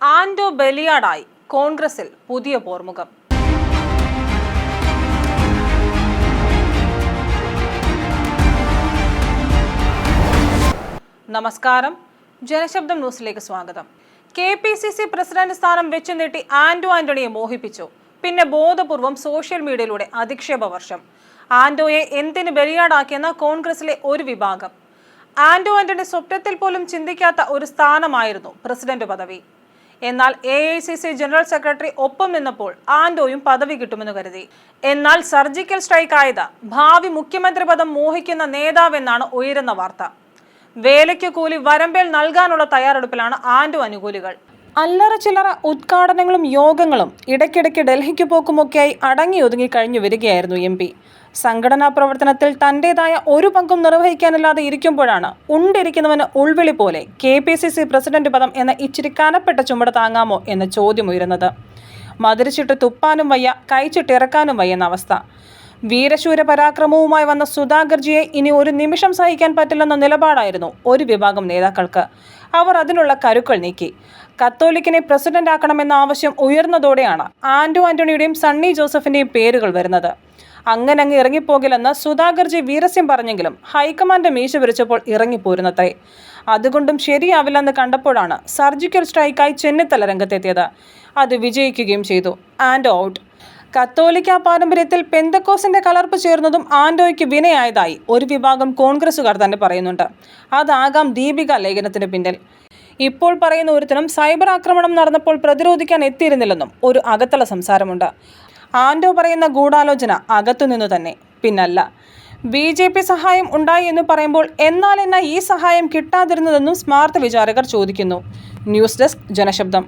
ആൻഡോ ബലിയാടായി കോൺഗ്രസിൽ പുതിയ പോർമുഖം. നമസ്കാരം. ജനശബ്ദം ന്യൂസിലേക്ക് സ്വാഗതം. K P C C president സ്ഥാനം വെച്ചു നീട്ടി ആന്റോ ആന്റണിയെ മോഹിപ്പിച്ചു. പിന്നെ ബോധപൂർവം സോഷ്യൽ മീഡിയയിലൂടെ അധിക്ഷേപ വർഷം. ആന്റോയെ എന്തിന് ബലിയാടാക്കിയെന്ന കോൺഗ്രസിലെ ഒരു വിഭാഗം. ആന്റോ ആന്റണി സ്വപ്നത്തിൽ പോലും ചിന്തിക്കാത്ത ഒരു സ്ഥാനമായിരുന്നു പ്രസിഡന്റ് പദവി. എന്നാൽ A I C C general secretary ഒപ്പം നിന്നപ്പോൾ ആന്റോയും പദവി കിട്ടുമെന്ന് കരുതി. എന്നാൽ സർജിക്കൽ സ്ട്രൈക്ക് ആയത് ഭാവി മുഖ്യമന്ത്രി പദം മോഹിക്കുന്ന നേതാവെന്നാണ് ഉയരുന്ന വാർത്ത. വേലയ്ക്ക് കൂലി വരമ്പേൽ നൽകാനുള്ള തയ്യാറെടുപ്പിലാണ് ആൻഡോ അനുകൂലികൾ. അല്ലറ ചില്ലറ ഉദ്ഘാടനങ്ങളും യോഗങ്ങളും ഇടയ്ക്കിടയ്ക്ക് ഡൽഹിക്ക് പോക്കുമൊക്കെയായി അടങ്ങി ഒതുങ്ങി കഴിഞ്ഞു വരികയായിരുന്നു എം പി. സംഘടനാ പ്രവർത്തനത്തിൽ തന്റേതായ ഒരു പങ്കും നിർവഹിക്കാനില്ലാതെ ഇരിക്കുമ്പോഴാണ് ഉണ്ടിരിക്കുന്നവന് ഉൾവിളി പോലെ K P C C president പദം എന്ന ഇച്ചിരി കനപ്പെട്ട ചുമട് താങ്ങാമോ എന്ന ചോദ്യം ഉയരുന്നത്. മതിരിച്ചിട്ട് തുപ്പാനും വയ്യ കൈച്ചിട്ടിറക്കാനും വയ്യെന്ന അവസ്ഥ. വീരശൂര പരാക്രമവുമായി വന്ന സുധാകർജിയെ ഇനി ഒരു നിമിഷം സഹിക്കാൻ പറ്റില്ലെന്ന നിലപാടായിരുന്നു ഒരു വിഭാഗം നേതാക്കൾക്ക്. അവർ അതിനുള്ള കരുക്കൾ നീക്കി. കത്തോലിക്കിനെ പ്രസിഡന്റ് ആക്കണമെന്ന ആവശ്യം ഉയർന്നതോടെയാണ് ആന്റോ ആന്റണിയുടെയും സണ്ണി ജോസഫിന്റെയും പേരുകൾ വരുന്നത്. അങ്ങനെ അങ്ങ് ഇറങ്ങിപ്പോകില്ലെന്ന് സുധാകർജി വീരസ്യം പറഞ്ഞെങ്കിലും ഹൈക്കമാൻഡ് മീശ വിരിച്ചപ്പോൾ ഇറങ്ങിപ്പോരുന്നത്രേ. അതുകൊണ്ടും ശരിയാവില്ലെന്ന് കണ്ടപ്പോഴാണ് സർജിക്കൽ സ്ട്രൈക്കായി ചെന്നിത്തല രംഗത്തെത്തിയത്. അത് വിജയിക്കുകയും ചെയ്തു. And out. കത്തോലിക്ക പാരമ്പര്യത്തിൽ പെന്തക്കോസിന്റെ കലർപ്പ് ചേർന്നതും ആൻഡോയ്ക്ക് വിനയായതായി ഒരു വിഭാഗം കോൺഗ്രസുകാർ തന്നെ പറയുന്നുണ്ട്. അതാകാം ദീപിക ലേഖനത്തിന് പിന്നിൽ. ഇപ്പോൾ പറയുന്ന ഒരുത്തനും സൈബർ ആക്രമണം നടന്നപ്പോൾ പ്രതിരോധിക്കാൻ എത്തിയിരുന്നില്ലെന്നും ഒരു അകത്തള സംസാരമുണ്ട്. ആൻഡോ പറയുന്ന ഗൂഢാലോചന അകത്തുനിന്നു തന്നെ. പിന്നല്ല ബി ജെ പി സഹായം ഉണ്ടായി എന്ന് പറയുമ്പോൾ എന്നാൽ എന്നാ ഈ സഹായം കിട്ടാതിരുന്നതെന്നും സ്മാർട്ട് വിചാരകർ ചോദിക്കുന്നു. News desk Janashabdam.